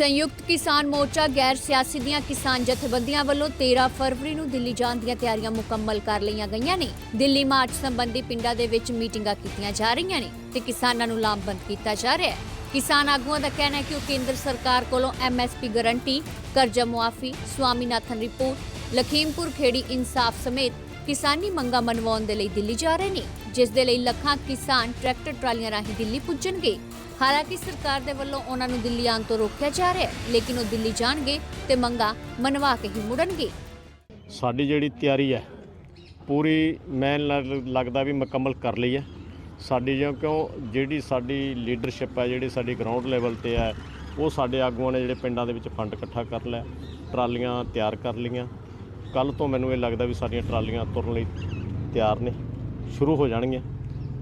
ਸੰਯੁਕਤ ਕਿਸਾਨ ਮੋਰਚਾ ਗੈਰ ਸਿਆਸੀ ਦੀਆਂ ਕਿਸਾਨ ਜਥੇਬੰਦੀਆਂ ਵੱਲੋਂ 13 ਫਰਵਰੀ ਨੂੰ ਦਿੱਲੀ ਜਾਣ ਦੀਆਂ ਤਿਆਰੀਆਂ ਮੁਕੰਮਲ ਕਰ ਲਈਆਂ ਗਈਆਂ ਨੇ। ਦਿੱਲੀ ਮਾਰਚ ਸੰਬੰਧੀ ਪਿੰਡਾਂ ਦੇ ਵਿੱਚ ਮੀਟਿੰਗਾਂ ਕੀਤੀਆਂ ਜਾ ਰਹੀਆਂ ਨੇ ਤੇ ਕਿਸਾਨਾਂ ਨੂੰ ਲਾਮਬੰਦ ਕੀਤਾ ਜਾ ਰਿਹਾ ਹੈ। ਕਿਸਾਨ ਆਗੂਆਂ ਦਾ ਕਹਿਣਾ ਹੈ ਕਿ ਉਹ ਕੇਂਦਰ ਸਰਕਾਰ ਕੋਲੋਂ ਐਮਐਸਪੀ ਗਾਰੰਟੀ, ਕਰਜ਼ਾ ਮੁਆਫੀ, ਸਵਾਮੀਨਾਥਨ ਰਿਪੋਰਟ, ਲਖੀਮਪੁਰ ਖੇੜੀ ਇਨਸਾਫ ਸਮੇਤ ਕਿਸਾਨੀ ਮੰਗਾਂ ਮਨਵਾਉਣ ਦੇ ਲਈ ਦਿੱਲੀ ਜਾ ਰਹੇ ਨੇ, ਜਿਸ ਦੇ ਲਈ ਲੱਖਾਂ ਕਿਸਾਨ ਟਰੈਕਟਰ ਟਰਾਲੀਆਂ ਰਾਹੀਂ ਦਿੱਲੀ ਪੁੱਜਣਗੇ। ਹਾਲਾਂਕਿ ਸਰਕਾਰ ਦੇ ਵੱਲੋਂ ਉਹਨਾਂ ਨੂੰ ਦਿੱਲੀ ਆਉਣ ਤੋਂ ਰੋਕਿਆ ਜਾ ਰਿਹਾ ਹੈ, ਲੇਕਿਨ ਉਹ ਦਿੱਲੀ ਜਾਣਗੇ ਤੇ ਮੰਗਾਂ ਮਨਵਾ ਕੇ ਹੀ ਮੁੜਨਗੇ। ਸਾਡੀ ਜਿਹੜੀ ਤਿਆਰੀ ਹੈ, ਪੂਰੀ ਮੈਂ ਲੱਗਦਾ ਵੀ ਮੁਕੰਮਲ ਕਰ ਲਈ ਹੈ। ਸਾਡੀ ਜਿਉਂ ਕਿਉਂ, ਜਿਹੜੀ ਸਾਡੀ ਲੀਡਰਸ਼ਿਪ ਹੈ, ਜਿਹੜੀ ਸਾਡੀ ਗਰਾਊਂਡ ਲੈਵਲ ਤੇ ਹੈ, ਉਹ ਸਾਡੇ ਆਗੂਆਂ ਨੇ ਜਿਹੜੇ ਪਿੰਡਾਂ ਦੇ ਵਿੱਚ ਫੰਡ ਇਕੱਠਾ ਕਰ ਲਿਆ, ਟਰਾਲੀਆਂ ਤਿਆਰ ਕਰ ਲਈਆਂ। ਕੱਲ ਤੋਂ ਮੈਨੂੰ ਇਹ ਲੱਗਦਾ ਵੀ ਸਾਡੀਆਂ ਟਰਾਲੀਆਂ ਤੁਰਨ ਲਈ ਤਿਆਰ ਨੇ, ਸ਼ੁਰੂ ਹੋ ਜਾਣਗੀਆਂ।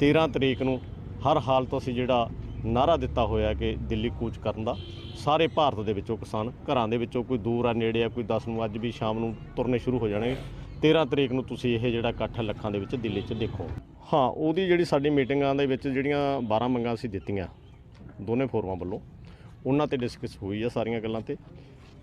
13 ਤਰੀਕ ਨੂੰ ਹਰ ਹਾਲਤ ਅਸੀਂ ਜਿਹੜਾ ਨਾਰਾ ਦਿੱਤਾ ਹੋਇਆ ਕਿ ਦਿੱਲੀ ਕੂਚ ਕਰਨ ਦਾ, ਸਾਰੇ ਭਾਰਤ ਦੇ ਵਿੱਚੋਂ ਕਿਸਾਨ, ਘਰਾਂ ਦੇ ਵਿੱਚੋਂ ਕੋਈ ਦੂਰ ਆ, ਨੇੜੇ ਆ, ਕੋਈ 10 ਨੂੰ ਅੱਜ ਵੀ ਸ਼ਾਮ ਨੂੰ ਤੁਰਨੇ ਸ਼ੁਰੂ ਹੋ ਜਾਣਗੇ। 13 ਤਰੀਕ ਨੂੰ ਤੁਸੀਂ ਇਹ ਜਿਹੜਾ ਇਕੱਠ ਲੱਖਾਂ ਦੇ ਵਿੱਚ ਦਿੱਲੀ 'ਚ ਦੇਖੋ। ਹਾਂ, ਉਹਦੀ ਜਿਹੜੀ ਸਾਡੀ ਮੀਟਿੰਗਾਂ ਦੇ ਵਿੱਚ ਜਿਹੜੀਆਂ 12 ਮੰਗਾਂ ਅਸੀਂ ਦਿੱਤੀਆਂ, ਦੋਨੇ ਫੋਰਮਾਂ ਵੱਲੋਂ, ਉਹਨਾਂ ਤੇ ਡਿਸਕਸ ਹੋਈ ਆ ਸਾਰੀਆਂ ਗੱਲਾਂ ਤੇ।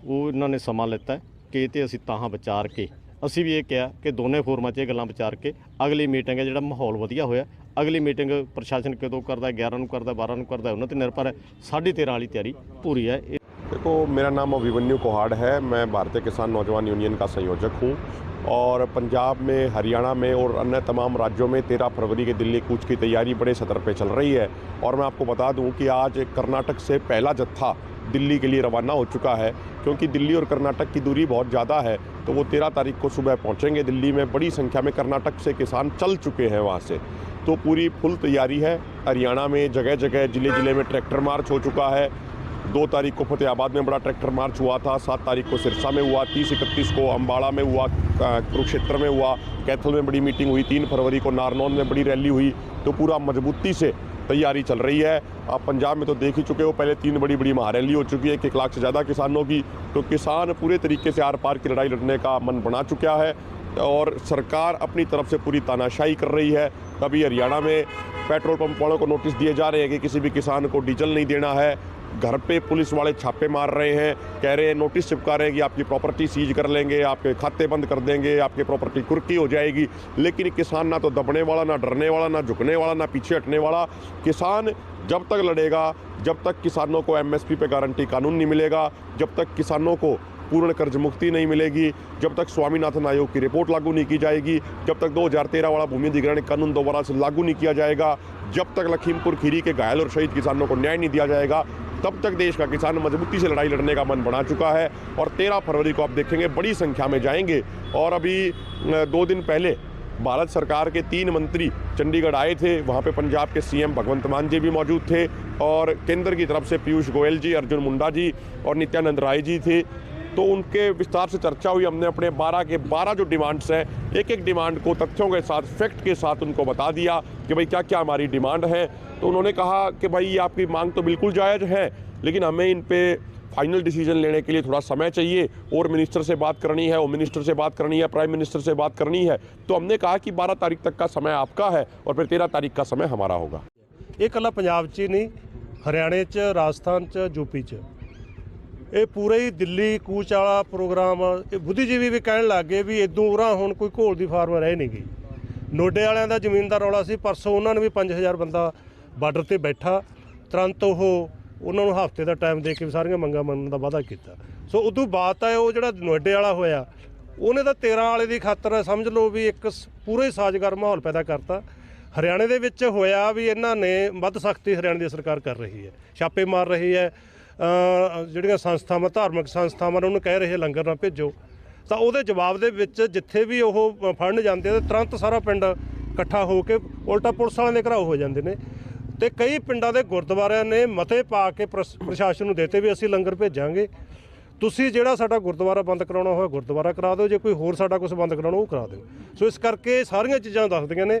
ਉਹ ਇਹਨਾਂ ਨੇ ਸਮਾਂ ਲਿੱਤਾ ਕਿ ਇਹ ਤੇ ਅਸੀਂ ਤਾਹਾਂ ਵਿਚਾਰ ਕੇ ਅਸੀਂ ਵੀ ਇਹ ਕਿਹਾ ਕਿ ਦੋਨੇ ਫੋਰਮਾਂ 'ਚ ਇਹ ਗੱਲਾਂ ਵਿਚਾਰ ਕੇ ਅਗਲੀ ਮੀਟਿੰਗ ਹੈ ਜਿਹੜਾ ਮਾਹੌਲ ਵਧੀਆ ਹੋਇਆ ਅਗਲੀ ਮੀਟਿੰਗ ਪ੍ਰਸ਼ਾਸਨ ਕਦੋਂ ਕਰਦਾ ਹੈ, 11 ਨੂੰ ਕਰਦਾ 12 ਨੂੰ ਕਰਦਾ ਉਹਨਾਂ ਤੇ ਨਿਰਭਰ ਹੈ ਸਾਢੇ 13 ਵਾਲੀ ਤਿਆਰੀ ਪੂਰੀ ਹੈ ਇਹ देखो मेरा नाम अभिमन्यु कोहाड़ है मैं भारतीय किसान नौजवान यूनियन का संयोजक हूँ और पंजाब में हरियाणा में और अन्य तमाम राज्यों में तेरह फरवरी के दिल्ली कूच की तैयारी बड़े सतर पे चल रही है और मैं आपको बता दूं कि आज कर्नाटक से पहला जत्था दिल्ली के लिए रवाना हो चुका है, क्योंकि दिल्ली और कर्नाटक की दूरी बहुत ज़्यादा है तो वो तेरह तारीख को सुबह पहुँचेंगे। दिल्ली में बड़ी संख्या में कर्नाटक से किसान चल चुके हैं वहाँ से। तो पूरी फुल तैयारी है। हरियाणा में जगह जगह ज़िले ज़िले में ट्रैक्टर मार्च हो चुका है। दो तारीख को फतेहाबाद में बड़ा ट्रैक्टर मार्च हुआ था, सात तारीख को सिरसा में हुआ, तीस इकतीस को अम्बाड़ा में हुआ कुरुक्षेत्र में हुआ, कैथल में बड़ी मीटिंग हुई, तीन फरवरी को नारनौल में बड़ी रैली हुई। तो पूरा मजबूती से तैयारी चल रही है। आप पंजाब में तो देख ही चुके हो, पहले तीन बड़ी बड़ी महारैली हो चुकी है, एक लाख से ज़्यादा किसानों की। तो किसान पूरे तरीके से आर पार की लड़ाई लड़ने का मन बना चुका है और सरकार अपनी तरफ़ से पूरी तानाशाही कर रही है। कभी हरियाणा में पेट्रोल पंप वालों को नोटिस दिए जा रहे हैं कि किसी भी किसान को डीजल नहीं देना है। घर पे पुलिस वाले छापे मार रहे हैं, कह रहे हैं, नोटिस चिपका रहे हैं कि आपकी प्रॉपर्टी सीज कर लेंगे, आपके खाते बंद कर देंगे, आपकी प्रॉपर्टी कुर्की हो जाएगी। लेकिन किसान ना तो दबने वाला, ना डरने वाला, ना झुकने वाला, ना पीछे हटने वाला। किसान जब तक लड़ेगा, जब तक किसानों को एमएसपी पे गारंटी कानून नहीं मिलेगा, जब तक किसानों को पूर्ण कर्ज मुक्ति नहीं मिलेगी, जब तक स्वामीनाथन आयोग की रिपोर्ट लागू नहीं की जाएगी, जब तक 2013 वाला भूमि अधिग्रहण कानून दोबारा से लागू नहीं किया जाएगा, जब तक लखीमपुर खीरी के घायल और शहीद किसानों को न्याय नहीं दिया जाएगा तब तक देश का किसान मजबूती से लड़ाई लड़ने का मन बना चुका है और 13 फरवरी को आप देखेंगे बड़ी संख्या में जाएँगे। और अभी दो दिन पहले भारत सरकार के तीन मंत्री चंडीगढ़ आए थे, वहाँ पे पंजाब के सीएम भगवंत मान जी भी मौजूद थे और केंद्र की तरफ़ से पीयूष गोयल जी, अर्जुन मुंडा जी और नित्यानंद राय जी थे। तो उनके विस्तार से चर्चा हुई हमने अपने 12 के 12 जो डिमांड्स हैं एक एक डिमांड को तथ्यों के साथ फैक्ट के साथ उनको बता दिया कि भाई क्या क्या हमारी डिमांड है तो उन्होंने कहा कि भाई ये आपकी मांग तो बिल्कुल जायज़ है लेकिन हमें इन पे फाइनल डिसीजन लेने के लिए थोड़ा समय चाहिए और मिनिस्टर से बात करनी है होम मिनिस्टर से बात करनी है प्राइम मिनिस्टर से बात करनी है तो हमने कहा कि 12 तारीख तक का समय आपका है और फिर 13 तारीख का समय हमारा होगा ਇਹ ਇਕੱਲਾ ਪੰਜਾਬ 'ਚ ਹੀ ਨਹੀਂ ਹਰਿਆਣੇ 'ਚ ਰਾਜਸਥਾਨ 'ਚ ਯੂਪੀ 'ਚ ਇਹ ਪੂਰਾ ਹੀ ਦਿੱਲੀ ਕੂਚ ਵਾਲਾ ਪ੍ਰੋਗਰਾਮ ਇਹ ਬੁੱਧੀਜੀਵੀ ਵੀ ਕਹਿਣ ਲੱਗ ਗਏ ਵੀ ਇਦੋਂ ਉਰਾਂ ਹੁਣ ਕੋਈ ਘੋਲ ਦੀ ਫਾਰਮ ਰਹਿ ਨਹੀਂ ਗਈ। ਨੋਡੇ ਵਾਲਿਆਂ ਦਾ ਜ਼ਮੀਨ ਦਾ ਰੌਲਾ ਸੀ, ਪਰਸੋਂ ਉਹਨਾਂ ਨੂੰ ਵੀ 5000 ਬੰਦਾ ਬਾਰਡਰ ਤੇ ਬੈਠਾ। ਤੁਰੰਤ ਉਹ ਉਹਨਾਂ ਨੂੰ ਹਫ਼ਤੇ ਦਾ ਟਾਈਮ ਦੇ ਕੇ ਸਾਰੀਆਂ ਮੰਗਾਂ ਮੰਨਣ ਦਾ ਵਾਅਦਾ ਕੀਤਾ। ਸੋ ਉਦੋਂ ਬਾਅਦ ਤਾਂ ਉਹ ਜਿਹੜਾ ਨੋਡੇ ਵਾਲਾ ਹੋਇਆ, ਉਹਨੇ ਤਾਂ 13 ਵਾਲੇ ਦੀ ਖਾਤਰ ਸਮਝ ਲਓ ਵੀ ਇੱਕ ਸ- ਪੂਰੇ ਸਾਜ਼ਗਾਰ ਮਾਹੌਲ ਪੈਦਾ ਕਰਤਾ। ਹਰਿਆਣੇ ਦੇ ਵਿੱਚ ਹੋਇਆ ਵੀ ਇਹਨਾਂ ਨੇ ਵੱਧ ਸਖਤੀ ਹਰਿਆਣੇ ਦੀ ਸਰਕਾਰ ਕਰ ਰਹੀ ਹੈ। ਛਾਪੇ ਮਾਰ ਰਹੀ ਹੈ। ਜਿਹੜੀਆਂ ਸੰਸਥਾਵਾਂ, ਧਾਰਮਿਕ ਸੰਸਥਾਵਾਂ ਨੇ ਉਹਨੂੰ ਕਹਿ ਰਹੇ ਲੰਗਰ ਨਾ ਭੇਜੋ। ਤਾਂ ਉਹਦੇ ਜਵਾਬ ਦੇ ਵਿੱਚ ਜਿੱਥੇ ਵੀ ਉਹ ਫੜਨ ਜਾਂਦੇ ਆ ਤੁਰੰਤ ਸਾਰਾ ਪਿੰਡ ਇਕੱਠਾ ਹੋ ਕੇ ਉਲਟਾ ਪੁਲਿਸ ਵਾਲਿਆਂ ਦੇ ਘਰਾਓ ਹੋ ਜਾਂਦੇ ਨੇ। ਤੇ ਕਈ ਪਿੰਡਾਂ ਦੇ ਗੁਰਦੁਆਰਿਆਂ ਨੇ ਮਤੇ ਪਾ ਕੇ ਪ੍ਰਸ- ਪ੍ਰਸ਼ਾਸਨ ਨੂੰ ਦੇਤੇ ਵੀ ਅਸੀਂ ਲੰਗਰ ਭੇਜਾਂਗੇ। ਤੁਸੀਂ ਜਿਹੜਾ ਸਾਡਾ ਗੁਰਦੁਆਰਾ ਬੰਦ ਕਰਾਉਣਾ ਹੋਇਆ, ਗੁਰਦੁਆਰਾ ਕਰਾ ਦਿਓ। ਜੇ ਕੋਈ ਹੋਰ ਸਾਡਾ ਕੁਝ ਬੰਦ ਕਰਾਉਣਾ, ਉਹ ਕਰਾ ਦਿਓ। ਸੋ ਇਸ ਕਰਕੇ ਸਾਰੀਆਂ ਚੀਜ਼ਾਂ ਦੱਸਦੀਆਂ ਨੇ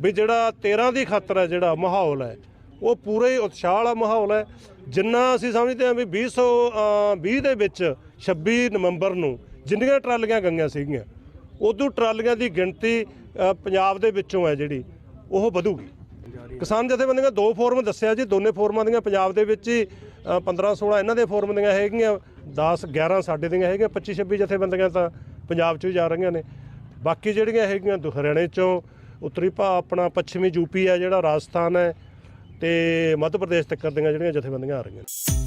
ਵੀ ਜਿਹੜਾ 13 ਦੀ ਖਾਤਰ ਹੈ ਜਿਹੜਾ ਮਾਹੌਲ ਹੈ ਉਹ ਪੂਰੇ ਉਤਸ਼ਾਹ ਵਾਲਾ ਮਾਹੌਲ ਹੈ। ਜਿੰਨਾ ਅਸੀਂ ਸਮਝਦੇ ਹਾਂ ਵੀ 2020 ਦੇ ਵਿੱਚ 26 ਨਵੰਬਰ ਨੂੰ ਜਿੰਨੀਆਂ ਟਰਾਲੀਆਂ ਗਈਆਂ ਸੀਗੀਆਂ, ਉਦੋਂ ਟਰਾਲੀਆਂ ਦੀ ਗਿਣਤੀ ਪੰਜਾਬ ਦੇ ਵਿੱਚੋਂ ਹੈ ਜਿਹੜੀ, ਉਹ ਵਧੂਗੀ। ਕਿਸਾਨ ਜਥੇਬੰਦੀਆਂ ਦੋ ਫੋਰਮ ਦੱਸਿਆ ਜੀ, ਦੋਨੇ ਫੋਰਮਾਂ ਦੀਆਂ ਪੰਜਾਬ ਦੇ ਵਿੱਚ ਹੀ 15 16 ਇਹਨਾਂ ਦੇ ਫੋਰਮ ਦੀਆਂ ਹੈਗੀਆਂ 10 11 ਸਾਡੇ ਦੀਆਂ ਹੈਗੀਆਂ 25 26 ਜਥੇਬੰਦੀਆਂ ਤਾਂ ਪੰਜਾਬ 'ਚ ਜਾ ਰਹੀਆਂ ਨੇ। ਬਾਕੀ ਜਿਹੜੀਆਂ ਹੈਗੀਆਂ ਹਰਿਆਣੇ 'ਚੋਂ, ਉੱਤਰੀ ਭਾ ਆਪਣਾ ਪੱਛਮੀ ਯੂਪੀ ਹੈ ਜਿਹੜਾ ਰਾਜਸਥਾਨ ਹੈ ਤੇ ਮੱਧ ਪ੍ਰਦੇਸ਼ ਤੱਕ ਦੀਆਂ ਜਿਹੜੀਆਂ ਜਥੇਬੰਦੀਆਂ ਆ ਰਹੀਆਂ ਨੇ।